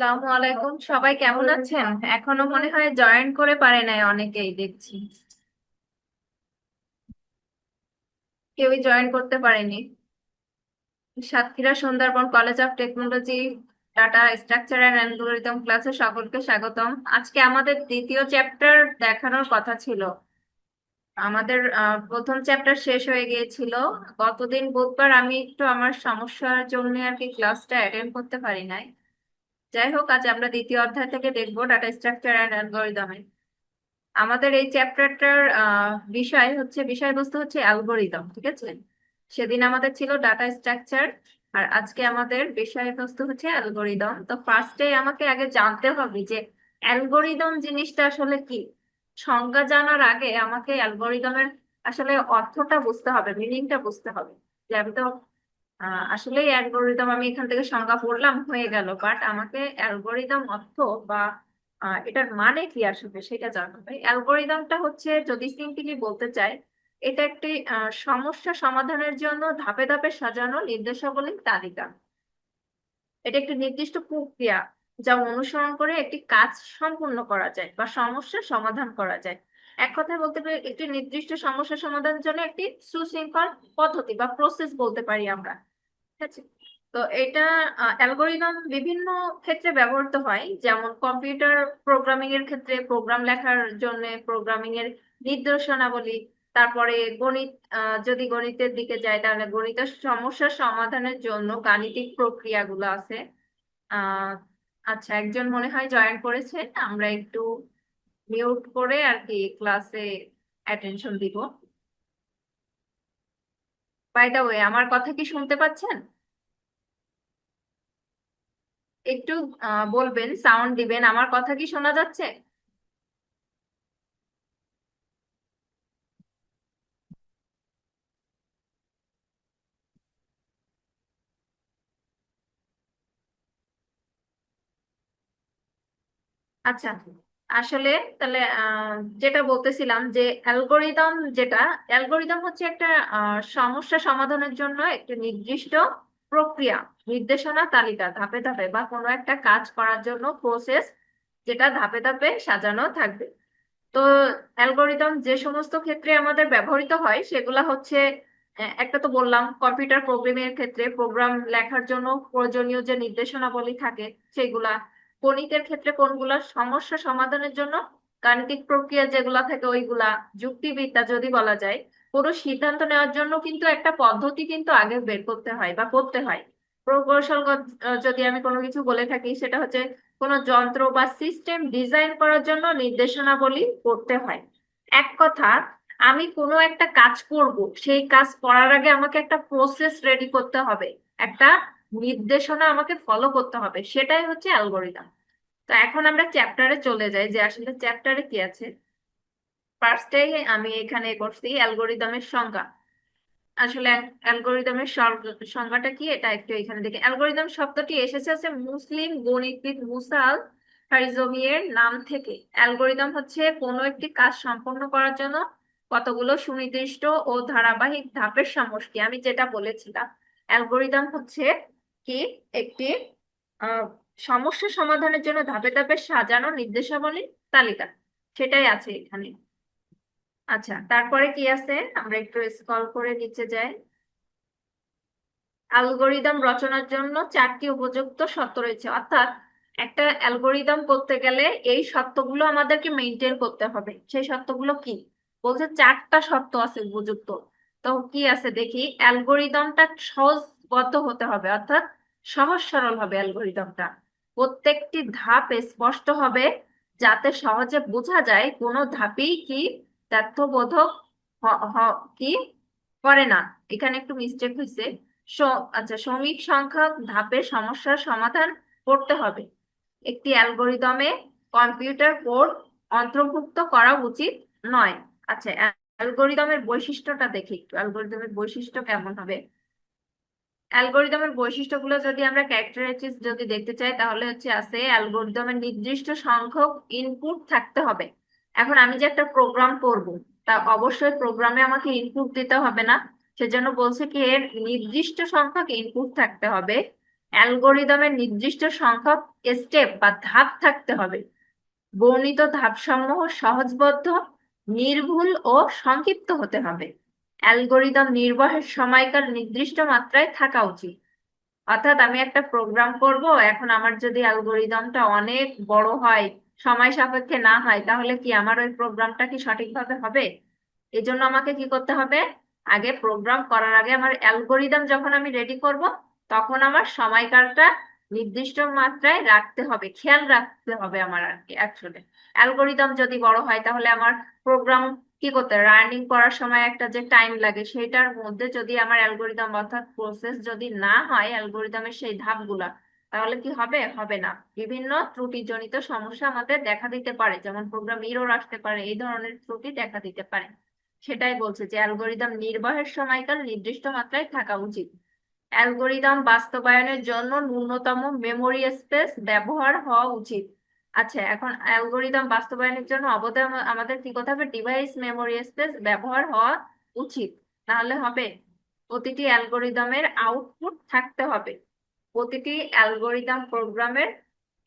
আসসালামু আলাইকুম। সবাই কেমন আছেন? এখনও মনে হয় জয়েন করে পারে নাই অনেকেই দেখছি। কেউই জয়েন করতে পারেনি। Satkhira Sundarban college of technology data structure and algorithm ক্লাসে সকলকে স্বাগতম। আজকে আমাদের দ্বিতীয় চ্যাপ্টার দেখানোর কথা ছিল। আমাদের প্রথম চ্যাপ্টার শেষ হয়ে গিয়েছিল। গতদিন বুধবার আমি একটু আমার সমস্যার জন্য আর কি ক্লাসটা অ্যাটেন্ড করতে পারি নাই। যাই হোক, আজ আমরা দ্বিতীয় অধ্যায় থেকে দেখব ডাটা স্ট্রাকচার অ্যান্ড অ্যালগোরিদমে আমাদের এই চ্যাপ্টারটার বিষয় হচ্ছে, বিষয়বস্তু হচ্ছে অ্যালগোরিদম ঠিক আছে? সেদিন আমাদের ছিল ডাটা স্ট্রাকচার আর আজকে আমাদের বিষয়বস্তু হচ্ছে অ্যালগোরিদম তো ফার্স্টে আমাকে আগে জানতে হবে যে অ্যালগোরিদম জিনিসটা আসলে কি? সংজ্ঞা জানার আগে আমাকে অ্যালগোরিদমের আসলে অর্থটা বুঝতে হবে মিনিংটা বুঝতে হবে। যে আমি তো আসলে অ্যালগোরিদম আমি এখান থেকে সংজ্ঞা পড়লাম, হয়ে গেল। বাট আমাকে অ্যালগোরিদম অর্থ বা এটার মানে কি আসবে সেটা জানতে হবে। অ্যালগোরিদমটা হচ্ছে যদি সিম্পলি বলতে চাই, এটা একটি সমস্যা সমাধানের জন্য ধাপে ধাপে সাজানো নির্দেশাবলীর তালিকা। এটা একটি নির্দিষ্ট প্রক্রিয়া যা অনুসরণ করে একটি কাজ সম্পূর্ণ করা যায় বা সমস্যার সমাধান করা যায়। এক কথায় বলতে পারি একটি নির্দিষ্ট সমস্যা সমাধানের জন্য একটি সুশৃঙ্খল পদ্ধতি বা প্রসেস বলতে পারি আমরা। আছে। তো এটা অ্যালগোরিদম বিভিন্ন ক্ষেত্রে ব্যবহৃত হয়। যেমন কম্পিউটার প্রোগ্রামিং এর ক্ষেত্রে প্রোগ্রাম লেখার জন্য প্রোগ্রামিং এর নির্দেশনাবলী, তারপরে গণিত যদি গণিতের দিকে যায় তাহলে গণিতের সমস্যার সমাধানের জন্য গাণিতিক প্রক্রিয়াগুলো আছে। আহ আচ্ছা একজন মনে হয় জয়েন করেছে, আমরা একটু মিউট করে আর কি ক্লাসে অ্যাটেনশন দিব। বাই দ্য ওয়ে, আমার কথা কি শুনতে পাচ্ছেন? একটু বলবেন সাউন্ড দিবেন। আমার কথা কি শোনা যাচ্ছে? আচ্ছা আসলে তাহলে যেটা বলতেছিলাম যে অ্যালগোরিদম যেটা, অ্যালগোরিদম হচ্ছে একটা সমস্যা সমাধানের জন্য একটি নির্দিষ্ট প্রক্রিয়া, নির্দেশনা তালিকা, ধাপে ধাপে বা কোনো একটা কাজ করার জন্য প্রসেস যেটা ধাপে ধাপে সাজানো থাকবে। তো অ্যালগোরিদম যে সমস্ত ক্ষেত্রে আমাদের ব্যবহৃত হয়, সেগুলা হচ্ছে একটা তো বললাম কম্পিউটার প্রোগ্রামিং এর ক্ষেত্রে প্রোগ্রাম লেখার জন্য প্রয়োজনীয় যে নির্দেশনাবলী থাকে, সেগুলা, গণিতের ক্ষেত্রে কোনগুলা সমস্যা সমাধানের জন্য গাণিতিক প্রক্রিয়া যেগুলা থাকে, ওইগুলা, যুক্তিবিদ্যা যদি বলা যায় পুরো সিদ্ধান্ত নেওয়ার জন্য কিন্তু একটা পদ্ধতি কিন্তু আগে বের করতে হয় বা করতে হয়। প্রকৌশলগত যদি আমি কোনো কিছু বলে থাকি, সেটা হচ্ছে কোনো যন্ত্র বা সিস্টেম ডিজাইন করার জন্য নির্দেশনাবলী করতে হয়। এক কথা, আমি কোনো একটা কাজ করব, সেই কাজ করার আগে আমাকে একটা প্রসেস রেডি করতে হবে, একটা নির্দেশনা আমাকে ফলো করতে হবে, সেটাই হচ্ছে অ্যালগোরিদম তো এখন আমরা চ্যাপ্টারে চলে যাই যে আসলে চ্যাপ্টারে কি আছে। ফার্স্টে আমি এখানে করছি অ্যালগোরিদমের সংজ্ঞা। আসলে অ্যালগোরিদমের সংজ্ঞাটা কি এটা একটু এখানে দেখি। অ্যালগোরিদম শব্দটি এসেছে হচ্ছে মুসলিম গণিতবিদ মুসাল এর নাম থেকে। অ্যালগোরিদম হচ্ছে কোনো একটি কাজ সম্পন্ন করার জন্য কতগুলো সুনির্দিষ্ট ও ধারাবাহিক ধাপের সমষ্টি। আমি যেটা বলেছিলাম, অ্যালগোরিদম হচ্ছে কি একটি সমস্যা সমাধানের জন্য ধাপে ধাপে সাজানো নির্দেশাবলী তালিকা। সেটাই আছে এখানে। আচ্ছা তারপরে কি আছে? আমরা একটু স্ক্রল করে নিচে যাই। অ্যালগোরিদম রচনার জন্য চারটি উপযুক্ত শর্ত রয়েছে। অর্থাৎ একটা অ্যালগোরিদম করতে গেলে এই শর্তগুলো আমাদেরকে মেনটেন করতে হবে। সেই শর্তগুলো কি? বলছে চারটা শর্ত আছে উপযুক্ত। তো কি আছে দেখি? অ্যালগোরিদমটা সহজবদ্ধ হতে হবে, অর্থাৎ সহজ সরল হবে অ্যালগোরিদমটা। প্রত্যেকটি ধাপ স্পষ্ট হবে যাতে সহজে বোঝা যায় কোনো ধাপেই কি তথ্যবোধক কি? করে না। এখানে একটু মিস্টেক হয়েছে আচ্ছা শ্রমিক সংখ্যক ধাপের সমস্যার সমাধান করতে হবে। একটি অ্যালগোরিদমে কম্পিউটার কোড অন্তর্ভুক্ত করা উচিত নয়। আচ্ছা অ্যালগোরিদমের বৈশিষ্ট্যটা দেখি একটু। অ্যালগোরিদমের বৈশিষ্ট্য কেমন হবে? অ্যালগোরিদমের বৈশিষ্ট্যগুলো যদি আমরা ক্যারেক্টারিস্টিক্স যদি দেখতে চাই, তাহলে হচ্ছে আছে অ্যালগোরিদমের নির্দিষ্ট সংখ্যক ইনপুট থাকতে হবে। এখন আমি যে একটা প্রোগ্রাম করব, তা অবশ্যই প্রোগ্রামে আমাকে ইনপুট দিতে হবে না। সেজন্য বলছে কি, এর নির্দিষ্ট সংখ্যক ইনপুট থাকতে হবে। অ্যালগোরিদমের নির্দিষ্ট সংখ্যক স্টেপ বা ধাপ থাকতে হবে। বর্ণিত ধাপসমূহ সহজবদ্ধ, নির্ভুল ও সংক্ষিপ্ত হতে হবে। অ্যালগোরিদম নির্বাহের সময়কাল নির্দিষ্ট মাত্রায় থাকা উচিত। অর্থাৎ আমি একটা প্রোগ্রাম করব, এখন আমার যদি অ্যালগোরিদমটা অনেক বড় হয় সময় সাপেক্ষে না হয়, তাহলে কি আমার ওই প্রোগ্রামটা কি সঠিকভাবে হবে? এই জন্য আমাকে কি করতে হবে? আগে প্রোগ্রাম করার আগে আমার অ্যালগোরিদম যখন আমি রেডি করব, তখন আমার সময়কালটা নির্দিষ্ট মাত্রায় রাখতে হবে, খেয়াল রাখতে হবে আমার আর কি অ্যাকচুয়ালি অ্যালগোরিদম যদি বড় হয়, তাহলে আমার প্রোগ্রাম কি করতে রানিং করার সময় একটা যে টাইম লাগে সেটার মধ্যে যদি আমার অ্যালগোরিদম অর্থাৎ প্রসেস যদি না হয়, অ্যালগোরিদমের সেই ধাপগুলা তাহলে কি হবে? হবে না। বিভিন্ন ত্রুটিজনিত সমস্যা আমাদের দেখা দিতে পারে, যেমন প্রোগ্রাম ইরর আসতে পারে, এই ধরনের ত্রুটি দেখা দিতে পারে। সেটাই বলছে যে অ্যালগোরিদম নির্বাহের সময়কাল নির্দিষ্ট মাত্রায় থাকা উচিত। অ্যালগোরিদম বাস্তবায়নের জন্য ন্যূনতম মেমোরি স্পেস ব্যবহার হওয়া উচিত। আচ্ছা এখন অ্যালগোরিদম বাস্তবায়নের জন্য অবদান আমাদের কি করতে হবে? ডিভাইস মেমোরি স্পেস ব্যবহার হওয়া উচিত। নাহলে হবে, প্রতিটি অ্যালগোরিদমের আউটপুট থাকতে হবে। প্রতিটি অ্যালগোরিদম প্রোগ্রামের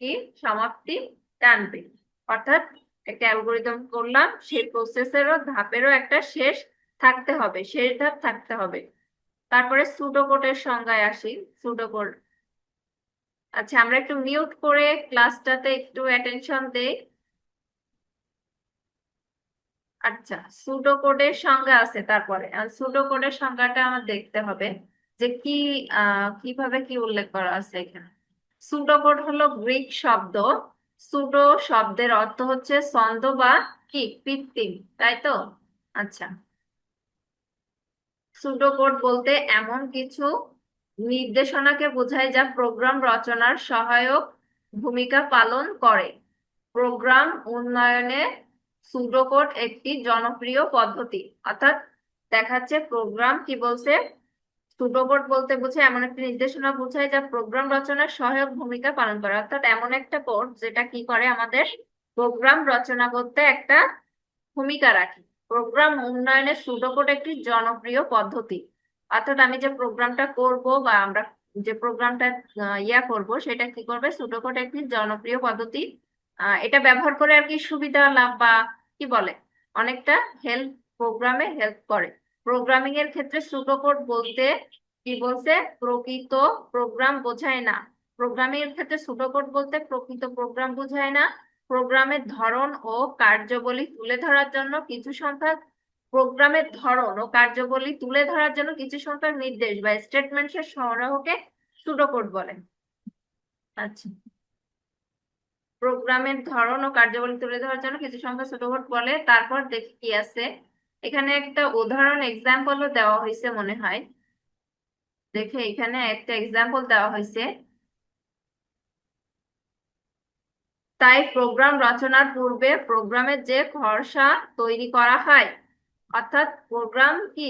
কি সমাপ্তি টানবে। অর্থাৎ একটা অ্যালগোরিদম করলাম, সেই প্রসেসেরও ধাপেরও একটা শেষ থাকতে হবে, শেষ ধাপ থাকতে হবে। তারপরে সুডোকোডের সংজ্ঞায় আসি সুডোকোড আচ্ছা আমরা একটু মিউট করে ক্লাসটাতে একটু অ্যাটেনশন দেই। আচ্ছা সুডোকোডের সংজ্ঞা আছে তারপরে। সুডোকোডের সংজ্ঞাটা আমার দেখতে হবে। যে কি কীভাবে কি উল্লেখ করা আছে এখানে? সুডোকোড হলো গ্রিক শব্দ। সুডো শব্দের অর্থ হচ্ছে ছন্দ বা কি? কৃত্রিম, তাই তো? আচ্ছা। সুডোকোড বলতে এমন কিছু নির্দেশনাকে বোঝায় যা প্রোগ্রাম রচনার সহায়ক ভূমিকা পালন করে। প্রোগ্রাম উন্নয়নে সুডোকোড একটি জনপ্রিয় পদ্ধতি। অর্থাৎ দেখাচ্ছে প্রোগ্রাম কি বলছে? সুডোকোড বলতে বোঝায় এমন একটি নির্দেশনা বোঝায় যা প্রোগ্রাম রচনার সহায়ক ভূমিকা পালন করে। অর্থাৎ এমন একটা কোড যেটা কি করে? আমাদের প্রোগ্রাম রচনা করতে একটা ভূমিকা রাখে। প্রোগ্রাম উন্নয়নে সুডোকোড একটি জনপ্রিয় পদ্ধতি। অর্থাৎ আমি যে প্রোগ্রামটা করব বা আমরা যে প্রোগ্রামটা ইয়া করব, সেটা কি করবে? সুডোকোড একটি জনপ্রিয় পদ্ধতি। এটা ব্যবহার করে আর কি সুবিধা লাভ বা কি বলে? অনেকটা হেল্প, প্রোগ্রামে হেল্প করে। প্রোগ্রামিং এর ক্ষেত্রে সুডোকোড বলতে কি বলছে? প্রকৃত প্রোগ্রাম বোঝায় না। প্রোগ্রামিং এর ক্ষেত্রে সুডোকোড বলতে প্রকৃত প্রোগ্রাম বোঝায় না। প্রোগ্রামের ধরন ও কার্যবলী তুলে ধরার জন্য কিছু সংখ্যক প্রোগ্রামের ধরন ও কার্যবলী তুলে ধরার জন্য কিছু সংখ্যক নির্দেশ বা স্টেটমেন্টের সরবরাহকে সুডোকোড বলে। আচ্ছা। প্রোগ্রামের ধরন ও কার্যবলী তুলে ধরার জন্য কিছু সংখ্যা সুডোকোড বলে। তারপর দেখি কি আছে। এখানে একটা উদাহরণ এক্সাম্পলও দেওয়া হয়েছে মনে হয়। দেখে এখানে একটা এক্সাম্পল দেওয়া হয়েছে। তাই প্রোগ্রাম রচনার পূর্বে প্রোগ্রামের যে খসড়া তৈরি করা হয়, অর্থাৎ প্রোগ্রাম কি?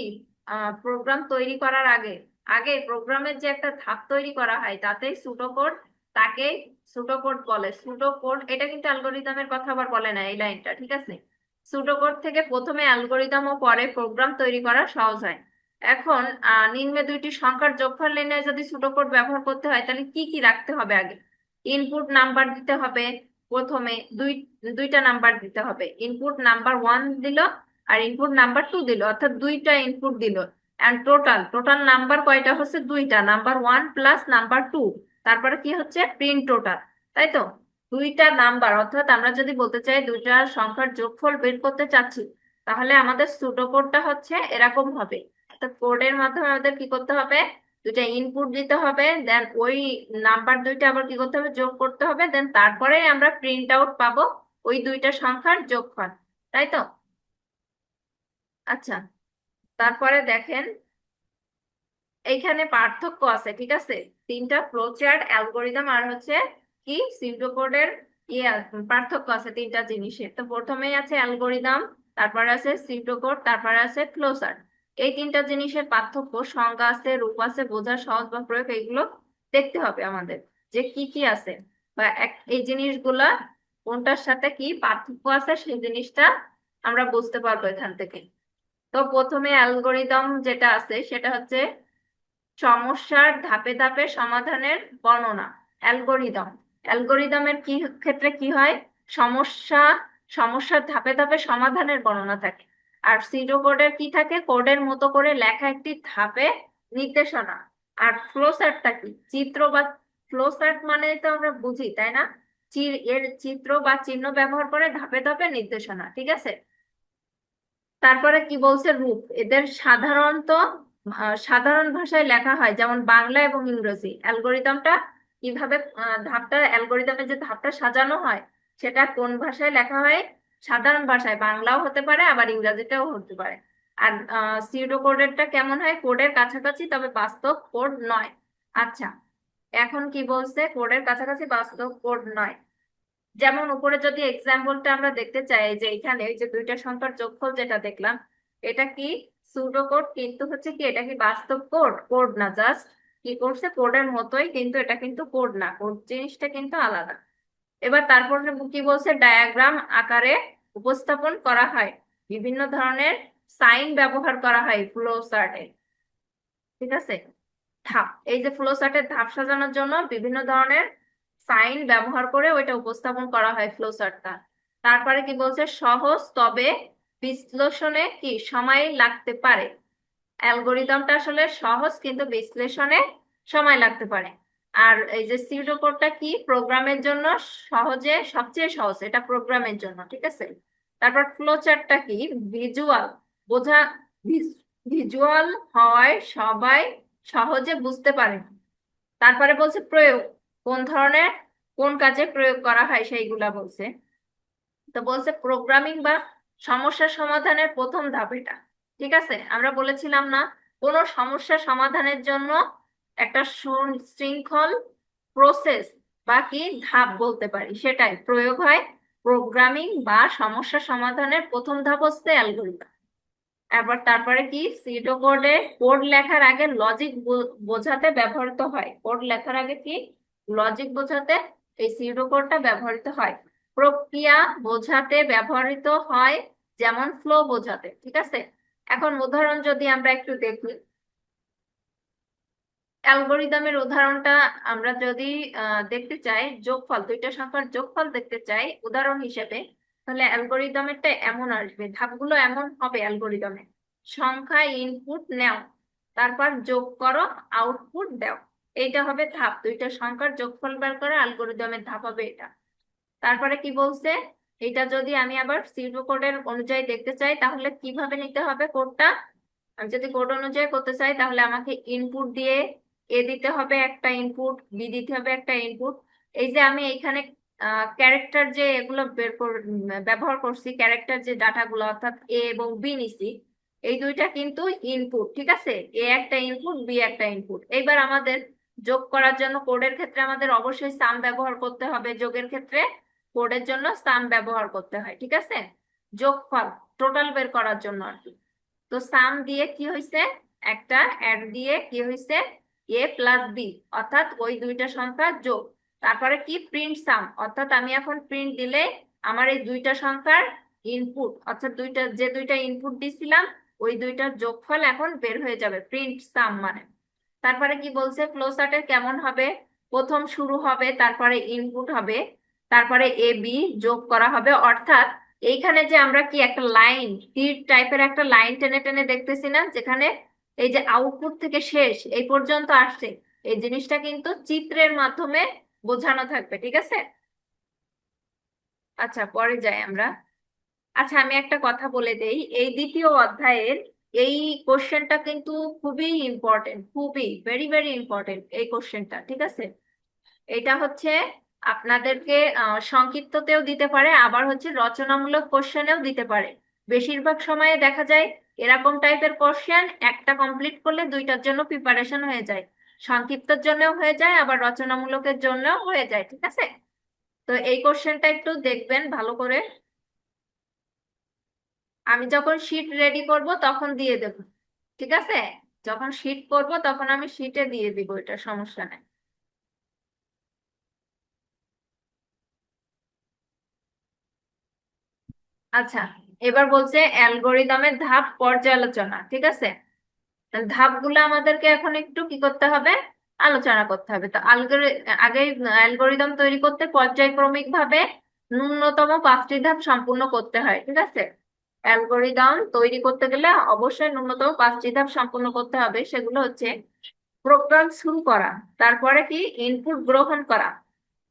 প্রোগ্রাম তৈরি করার আগে আগে প্রোগ্রামের যে একটা ধাপ তৈরি করা হয় তাতেই সুডোকোড তাকে সুডোকোড বলে। সুডোকোড এটা কিন্তু অ্যালগোরিদমের কথা আবার বলে না এই লাইনটা, ঠিক আছে? সুডোকোড থেকে প্রথমে অ্যালগোরিদম ও পরে প্রোগ্রাম তৈরি করা সহজ হয়। এখন নিম্নে দুইটি সংখ্যার যোগফল নির্ণয়ে যদি সুডোকোড ব্যবহার করতে হয়, তাহলে কি কি রাখতে হবে আগে? ইনপুট নাম্বার দিতে হবে প্রথমে, দুই, দুইটা নাম্বার দিতে হবে। ইনপুট নাম্বার ওয়ান দিল আর ইনপুট নাম্বার টু দিল, অর্থাৎ দুইটা ইনপুট দিল। এন্ড টোটাল টোটাল নাম্বার কয়টা হচ্ছে? দুইটা number one plus number two তারপরে কি হচ্ছে? প্রিন্ট টোটাল তাই তো? দুইটা নাম্বার, অর্থাৎ আমরা যদি বলতে চাই দুইটা সংখ্যার যোগফল বের করতে চাচ্ছি, তাহলে আমাদের সুডো কোডটা হচ্ছে এরকম হবে। অর্থাৎ কোডের মাধ্যমে আমাদের কি করতে হবে? দুইটা ইনপুট দিতে হবে দেন ওই নাম্বার দুইটা আবার কি করতে হবে? যোগ করতে হবে দেন তারপরে আমরা প্রিন্ট আউট পাবো ওই দুইটা সংখ্যার যোগফল, তাই তো? আচ্ছা তারপরে দেখেন, এইখানে পার্থক্য আছে, ঠিক আছে? তিনটা ফ্লোচার্ট অ্যালগোরিদম আর হচ্ছে কি? সিউডোকোডের ইয়ে পার্থক্য আছে তিনটা জিনিসের। তো প্রথমেই আছে অ্যালগোরিদম তারপরে আছে সিউডোকোড তারপরে আছে ফ্লোচার্ট এই তিনটা জিনিসের পার্থক্য, সংজ্ঞা আছে, রূপ আছে, বোঝা, সহজ বা প্রয়োগ এগুলো দেখতে হবে আমাদের। যে কি কি আছে বা এই জিনিসগুলা কোনটার সাথে কি পার্থক্য আছে, সেই জিনিসটা আমরা বুঝতে পারব এখান থেকে। তো প্রথমে অ্যালগোরিদম যেটা আছে, সেটা হচ্ছে সমস্যার ধাপে ধাপে সমাধানের বর্ণনা অ্যালগোরিদম অ্যালগোরিদমের কি ক্ষেত্রে কি হয়? সমস্যা, সমস্যার ধাপে ধাপে সমাধানের বর্ণনা থাকে। আর সিডো কোডের কি থাকে? কোডের মতো করে লেখা একটি ধাপে নির্দেশনা। আর ফ্লোচার্টটা কি? চিত্র বা ফ্লোচার্ট মানে তো আমরা বুঝি, তাই না? এর চিত্র বা চিহ্ন ব্যবহার করে ধাপে ধাপে নির্দেশনা, ঠিক আছে? তারপরে কি বলছে? রূপ। এদের সাধারণত সাধারণ ভাষায় লেখা হয় যেমন বাংলা এবং ইংরেজি। অ্যালগোরিদমটা কীভাবে ধাপটা, অ্যালগোরিদমের যে ধাপটা সাজানো হয়, সেটা কোন ভাষায় লেখা হয়? সাধারণ ভাষায়, বাংলাও হতে পারে, আবার ইংরেজিটাও হতে পারে। আর সিউডো কোডেরটা কেমন হয়? কোডের কাছাকাছি, তবে বাস্তব কোড নয়। আচ্ছা এখন কি বলছে? কোডের কাছাকাছি বাস্তব কোড নয়। যেমন উপরে যদি এক্সাম্পলটা আমরা দেখতে চাই যে এখানে, এই যে দুইটা সংখ্যার যোগফল যেটা দেখলাম, এটা কি সুডো কোড কিন্তু হচ্ছে কি, এটা কি বাস্তব কোড? কোড না জাস্ট কি করছে? কোডের মতোই কিন্তু এটা কিন্তু কোড না। কোড জিনিসটা কিন্তু আলাদা। এবার তারপর কি বলছে? ডায়াগ্রাম আকারে উপস্থাপন করা হয়। বিভিন্ন ধরনের সাইন ব্যবহার করা হয় ফ্লো চার্টে ঠিক আছে? ধাপ। এই যে ফ্লো চার্টের ধাপ সাজানোর জন্য বিভিন্ন ধরনের সাইন ব্যবহার করে ওইটা উপস্থাপন করা হয় ফ্লো চার্টটা তারপরে কি বলছে? সহজ, তবে বিশ্লেষণে কি সময় লাগতে পারে? অ্যালগোরিদমটা আসলে সহজ কিন্তু বিশ্লেষণে সময় লাগতে পারে। আর এই যে সিউডো কোডটা কি? প্রোগ্রামের জন্য সহজে, সবচেয়ে সহজ, এটা প্রোগ্রামের জন্য, ঠিক আছে? তারপর ফ্লো চার্টটা কি? ভিজুয়াল বোঝা ভিজুয়াল হওয়ায় সবাই সহজে বুঝতে পারে তারপরে বলছে প্রয়োগ, কোন ধরনের, কোন কাজে প্রয়োগ করা হয় সেইগুলা বলছে। তো বলছে প্রোগ্রামিং বা সমস্যা সমাধানের প্রথম ধাপ এটা। ঠিক আছে? আমরা বলেছিলাম না, কোনো সমস্যা সমাধানের জন্য একটা শৃঙ্খল প্রসেস বা কি ধাপ বলতে পারি। সেটাই প্রয়োগ হয় প্রোগ্রামিং বা সমস্যা সমাধানের প্রথম ধাপ হচ্ছে অ্যালগোরিদম এবার তারপরে কি? সিডো কোডে কোড লেখার আগে লজিক বোঝাতে ব্যবহৃত হয়। কোড লেখার আগে কি? লজিক বোঝাতে এই সিডো কোডটা ব্যবহৃত হয়। প্রক্রিয়া বোঝাতে ব্যবহৃত হয় যেমন ফ্লো বোঝাতে, ঠিক আছে? এখন উদাহরণ যদি আমরা একটু দেখি, অ্যালগোরিদমের উদাহরণটা আমরা যদি দেখতে চাই, যোগফল, দুইটা সংখ্যার যোগফল দেখতে চাই উদাহরণ হিসেবে, তাহলে অ্যালগোরিদমেরটা এমন আসবে, ধাপগুলো এমন হবে অ্যালগোরিদমে। সংখ্যা ইনপুট নেও, তারপর যোগ করো আউটপুট দাও। এইটা হবে ধাপ, দুইটা সংখ্যার যোগফল বের করা, অ্যালগোরিদমের ধাপ হবে এটা। তারপরে কি বলছে? এটা যদি আমি আবার সিউডো কোডের অনুযায়ী দেখতে চাই, তাহলে কীভাবে নিতে হবে কোডটা আমি যদি কোড অনুযায়ী করতে চাই, তাহলে আমাকে ইনপুট দিয়ে এ দিতে হবে একটা ইনপুট বি দিতে হবে একটা ইনপুট এই যে আমি এখানে ক্যারেক্টার যে এগুলো বের ব্যবহার করছি ক্যারেক্টার যে ডাটাগুলো, অর্থাৎ এ এবং বি নিছি, এই দুইটা কিন্তু ইনপুট ঠিক আছে? এ একটা ইনপুট বি একটা ইনপুট এইবার আমাদের যোগ করার জন্য কোডের ক্ষেত্রে আমাদের অবশ্যই সাম ব্যবহার করতে হবে যোগের ক্ষেত্রে। কোডের জন্য সাম ব্যবহার করতে হয়, ঠিক আছে? যোগফল টোটাল বের করার জন্য আর কি। তো সাম দিয়ে কি হয়েছে একটা অ্যাড দিয়ে কি হয়েছে এ প্লাস বি অর্থাৎ ওই দুইটা সংখ্যা যোগ। তারপরে কি? প্রিন্ট সাম অর্থাৎ আমি এখন প্রিন্ট দিলে আমার এই দুইটা সংখ্যার ইনপুট অর্থাৎ দুইটা, যে দুইটা ইনপুট দিছিলাম, ওই দুইটার যোগফল এখন বের হয়ে যাবে প্রিন্ট সাম মানে। তারপরে কি বলছে? ফ্লো চার্টের কেমন হবে? প্রথম শুরু হবে, তারপরে ইনপুট হবে। তারপরে এ, বি যোগ করা হবে। অর্থাৎ এইখানে যে আমরা কি একটা লাইন, তীর টাইপের একটা লাইন টেনে টেনে দেখতেছি না? যেখানে এই যে আউটপুট থেকে শেষ, এই পর্যন্ত আসছে, এই জিনিসটা কিন্তু চিত্রের মাধ্যমে বোঝানো থাকবে, ঠিক আছে? আচ্ছা পরে যাই আমরা। আচ্ছা আমি একটা কথা বলে দেই। এই দ্বিতীয় অধ্যায়ের এই কোশ্চেনটা কিন্তু খুবই ইম্পর্টেন্ট খুবই ভেরি ভেরি ইম্পর্টেন্ট এই কোশ্চেনটা ঠিক আছে? এটা হচ্ছে আপনাদেরকে সংক্ষিপ্ততেও দিতে পারে, আবার হচ্ছে রচনামূলক কোশ্চেনেও দিতে পারে। বেশিরভাগ সময়ে দেখা যায় এরকম টাইপের কোশ্চেন, একটা কমপ্লিট করলে দুইটার জন্য প্রিপারেশন হয়ে যায়। সংক্ষিপ্তর জন্যও হয়ে যায়, আবার রচনামূলকের জন্যও হয়ে যায়, ঠিক আছে? তো এই কোশ্চেনটা একটু দেখবেন ভালো করে। আমি যখন শিট রেডি করব তখন দিয়ে দেব, ঠিক আছে? যখন শিট করব তখন আমি শিটে দিয়ে দিব, এটা সমস্যা নেই। আচ্ছা এবার বলছে অ্যালগোরিদমের ধাপ পর্যালোচনা, ঠিক আছে? ধাপগুলো আমাদেরকে এখন একটু কি করতে হবে? আলোচনা করতে হবে। তো আগে অ্যালগোরিদম তৈরি করতে পর্যায়ক্রমিক ভাবে ন্যূনতম পাঁচটি ধাপ সম্পূর্ণ করতে হয়, ঠিক আছে? অ্যালগোরিদম তৈরি করতে গেলে অবশ্যই ন্যূনতম পাঁচটি ধাপ সম্পূর্ণ করতে হবে, সেগুলো হচ্ছে প্রোগ্রাম শুরু করা, তারপরে কি? ইনপুট গ্রহণ করা,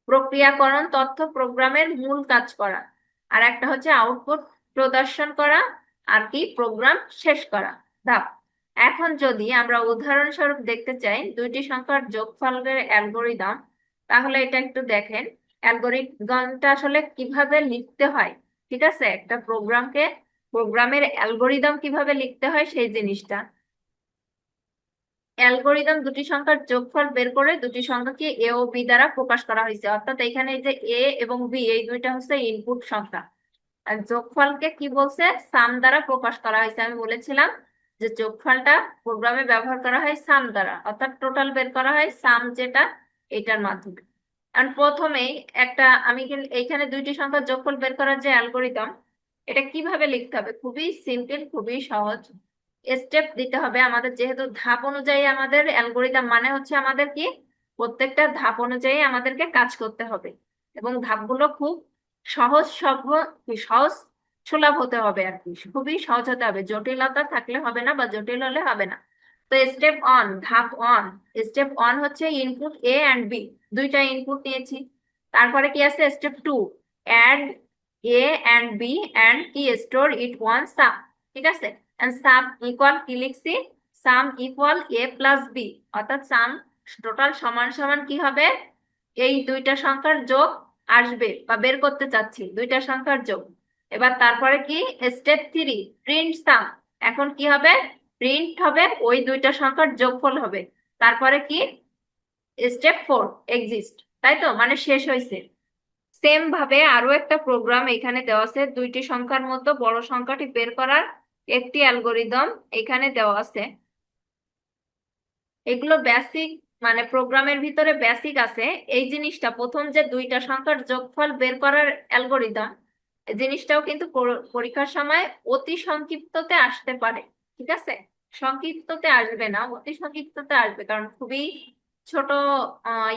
প্রক্রিয়াকরণ, তথ্য প্রোগ্রামের মূল কাজ করা। আর একটা হচ্ছে আউটপুট প্রদর্শন করা আর কি প্রোগ্রাম শেষ করা। ধাপ। এখন যদি আমরা উদাহরণস্বরূপ দেখতে চাই, দুইটি সংখ্যার যোগফলের অ্যালগোরিদম, তাহলে এটা একটু দেখেন। অ্যালগোরিদমটা আসলে কীভাবে লিখতে হয়, ঠিক আছে? একটা প্রোগ্রামকে প্রোগ্রামের অ্যালগোরিদম কীভাবে লিখতে হয় সেই জিনিসটা। অ্যালগোরিদম দুটি সংখ্যার যোগফল বের করে দুটি সংখ্যাকে এ ও বি দ্বারা প্রকাশ করা হয়েছে। অর্থাৎ এখানে যে এ এবং বি এই দুইটা হচ্ছে ইনপুট সংখ্যা। আর যোগফলকে কি বলছে? সাম দ্বারা প্রকাশ করা হয়েছে। আমি বলেছিলাম যে যোগফলটা প্রোগ্রামে ব্যবহার করা হয় সাম দ্বারা। অর্থাৎ টোটাল বের করা হয় সাম যেটা এটার মাধ্যমে। আর প্রথমেই একটা, আমি এইখানে দুইটি সংখ্যার যোগফল বের করার যে অ্যালগোরিদম, এটা কীভাবে লিখতে হবে? খুবই সিম্পল খুবই সহজ। স্টেপ দিতে হবে আমাদের। যেহেতু ধাপ অনুযায়ী আমাদের অ্যালগোরিদম মানে হচ্ছে আমাদের কি? প্রত্যেকটা ধাপ অনুযায়ী আমাদেরকে কাজ করতে হবে। এবং ধাপগুলো খুব সহজ সভ্য সহজ? সুলভ হতে হবে আর কি। খুবই সহজ হতে হবে। জটিলতা থাকলে হবে না বা জটিল হলে হবে না। তো স্টেপ অন ধাপ অন স্টেপ অন হচ্ছে ইনপুট এ অ্যান্ড বি দুইটা ইনপুট নিয়েছি। তারপরে কি আছে? Step two add A and B and কি স্টোর ইট ওয়ান সাম ঠিক আছে? সাম ইকুয়াল কি লিখছি? Sum equal A plus B অর্থাৎ সাম টোটাল সমান সমান কি হবে? এই দুইটা সংখ্যার যোগ আসবে বা বের করতে চাচ্ছি, দুইটা সংখ্যার যোগ। এবার তারপরে কি? স্টেপ থ্রি প্রিন্ট সাম এখন কি হবে? প্রিন্ট হবে, ওই দুইটা সংখ্যার যোগফল হবে। তারপরে কি? স্টেপ ফোর এক্সিস্ট তাই তো? মানে শেষ হয়েছে। সেম ভাবে আরও একটা প্রোগ্রাম এখানে দেওয়া আছে, দুইটি সংখ্যার মতো বড় সংখ্যাটি বের করার একটি অ্যালগোরিদম এখানে দেওয়া আছে। এগুলো বেসিক মানে প্রোগ্রামের ভিতরে বেসিক আছে। এই জিনিসটা প্রথম যে দুইটা সংখ্যার যোগফল বের করার অ্যালগোরিদম জিনিসটাও কিন্তু পরীক্ষার সময় অতি সংক্ষিপ্ততে আসতে পারে, ঠিক আছে? সংক্ষিপ্ততে আসবে না, অতি সংক্ষিপ্ততে আসবে, কারণ খুবই ছোট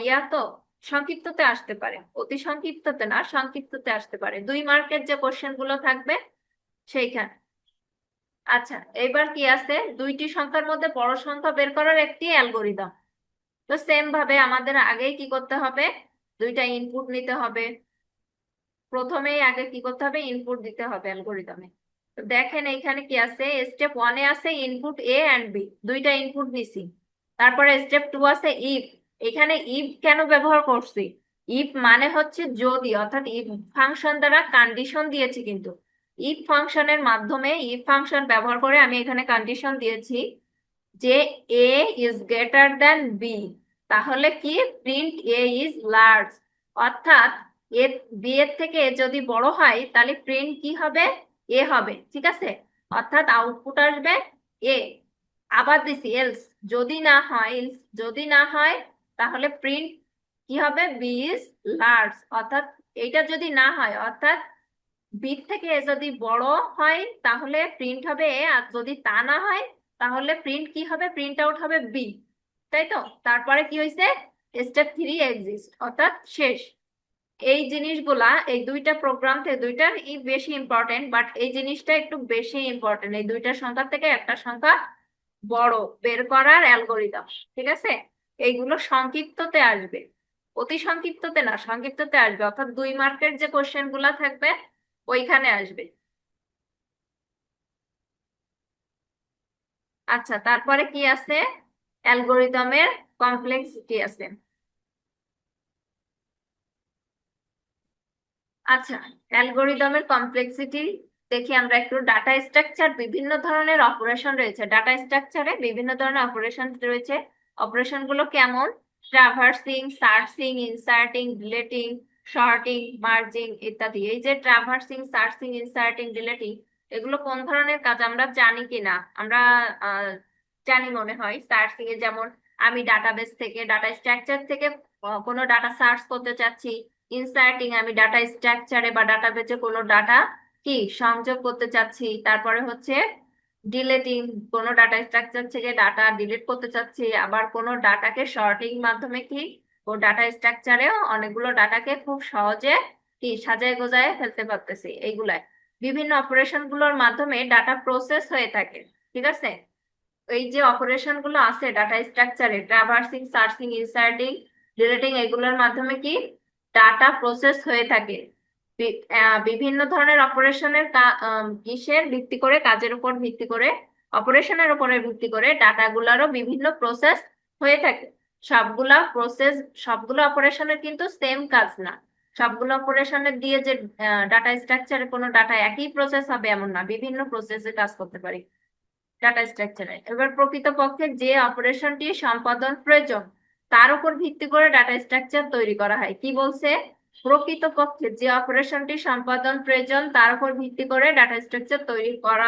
ইয়া তো, সংক্ষিপ্ততে আসতে পারে। অতি সংক্ষিপ্ততে না, সংক্ষিপ্ততে আসতে পারে। দুই মার্কের যে কোশ্চেনগুলো থাকবে সেইখানে। আচ্ছা এবার কি আছে? দুইটি সংখ্যার মধ্যে বড় সংখ্যা বের করার একটি অ্যালগোরিদম। তো সেম ভাবে আমাদের আগেই কি করতে হবে? দুইটা ইনপুট নিতে হবে। প্রথমেই আগে কি করতে হবে? ইনপুট দিতে হবে অ্যালগোরিদমে। তো দেখেন এইখানে কি আছে? স্টেপ ওয়ানে আছে ইনপুট এ অ্যান্ড বি দুইটা ইনপুট দিছি তারপরে স্টেপ টু আছে ইফ এখানে ইফ কেন ব্যবহার করছি? ইফ মানে হচ্ছে যদি, অর্থাৎ ইফ ফাংশন দ্বারা কন্ডিশন দিয়েছি কিন্তু। ইফ ফাংশনের মাধ্যমে ইফ ফাংশন ব্যবহার করে আমি এখানে কন্ডিশন দিয়েছি যে A is greater than B তাহলে কি? প্রিন্ট এ ইজ লার্জ অর্থাৎ এ বি এর থেকে যদি বড় হয়, তাহলে প্রিন্ট কি হবে? এ হবে, ঠিক আছে? অর্থাৎ আউটপুট আসবে এ আবার দিছি এলস যদি না হয় যদি না হয়, তাহলে প্রিন্ট কি হবে? বি ইজ লার্জ অর্থাৎ এইটা যদি না হয়, অর্থাৎ বি থেকে যদি বড় হয় তাহলে প্রিন্ট হবে এ আর যদি তা না হয় তাহলে প্রিন্ট কি হবে? প্রিন্ট আউট হবে বি তাই তো? তারপরে কি হয়েছে স্টেপ থ্রি এক্সিস্ট অর্থাৎ শেষ। এই জিনিসগুলা, এই দুইটা প্রোগ্রাম থেকে দুইটার ই বেশি ইম্পর্টেন্ট বাট এই জিনিসটা একটু বেশি ইম্পর্টেন্ট এই দুইটা সংখ্যা থেকে একটা সংখ্যা বড়, বের করার অ্যালগোরিদম ঠিক আছে? এইগুলো সংক্ষিপ্ততে আসবে। অতি সংক্ষিপ্ততে না, সংক্ষিপ্ততে আসবে। অর্থাৎ দুই মার্কের যে কোশ্চেনগুলা থাকবে ওইখানে আসবে। আচ্ছা তারপরে কি আছে? অ্যালগোরিদমের কমপ্লেক্সিটি আছে। আচ্ছা অ্যালগোরিদমের কমপ্লেক্সিটি দেখি আমরা একটু ডাটা স্ট্রাকচার বিভিন্ন ধরনের অপারেশন রয়েছে। ডাটা স্ট্রাকচারে বিভিন্ন ধরনের অপারেশন রয়েছে। অপারেশনগুলো কেমন? Traversing searching inserting deleting sorting merging ইত্যাদি। এই যে ট্রাভার্সিং সার্চিং ইনসার্টিং ডিলেটিং এগুলো কোন ধরনের কাজ আমরা জানি কিনা? আমরা জানি মনে হয় সার্চিং এ যেমন আমি ডাটাবেস থেকে ডাটা স্ট্রাকচার থেকে কোনো ডাটা সার্চ করতে চাচ্ছি। ইনসার্টিং আমি ডাটা স্ট্রাকচারে বা ডাটাবেসে কোনো ডাটা কি সংযোগ করতে চাচ্ছি। তারপরে হচ্ছে ডিলেটিং কোনো ডাটা স্ট্রাকচার থেকে ডাটা ডিলিট করতে চাচ্ছি। আবার কোনো ডাটাকে শর্টিং মাধ্যমে কি ও ডাটা স্ট্রাকচারেও অনেকগুলো ডাটাকে খুব সহজে কি সাজায় গোজায় ফেলতে পারতেছি এইগুলাই বিভিন্ন অপারেশনগুলোর মাধ্যমে ডাটা প্রসেস হয়ে থাকে, ঠিক আছে? এই যে অপারেশনগুলো আছে ডাটা স্ট্রাকচারে ট্রাভার্সিং সার্চিং ইনসার্টিং ডিলিটিং এগুলোর মাধ্যমে কি ডাটা প্রসেস হয়ে থাকে। বিভিন্ন ধরনের অপারেশনের কিসের ভিত্তি করে, কাজের উপর ভিত্তি করে অপারেশনের উপরে ভিত্তি করে ডাটাগুলোরও বিভিন্ন প্রসেস হয়ে থাকে। সবগুলা প্রসেস সবগুলো অপারেশনের কিন্তু সেম কাজ না। সবগুলো অপারেশনের দিয়ে যে ডাটা স্ট্রাকচারে কোনো ডাটা একই প্রসেস হবে এমন না, বিভিন্ন প্রসেসে কাজ করতে পারি। ডাটা স্ট্রাকচারে এবার প্রকৃতপক্ষে যে অপারেশনটি সম্পাদন প্রয়োজন, তার উপর ভিত্তি করে ডাটা স্ট্রাকচার তৈরি করা হয়। কি বলছে? প্রকৃতপক্ষে যে অপারেশনটি সম্পাদন প্রয়োজন, তার উপর ভিত্তি করে ডাটা স্ট্রাকচার তৈরি করা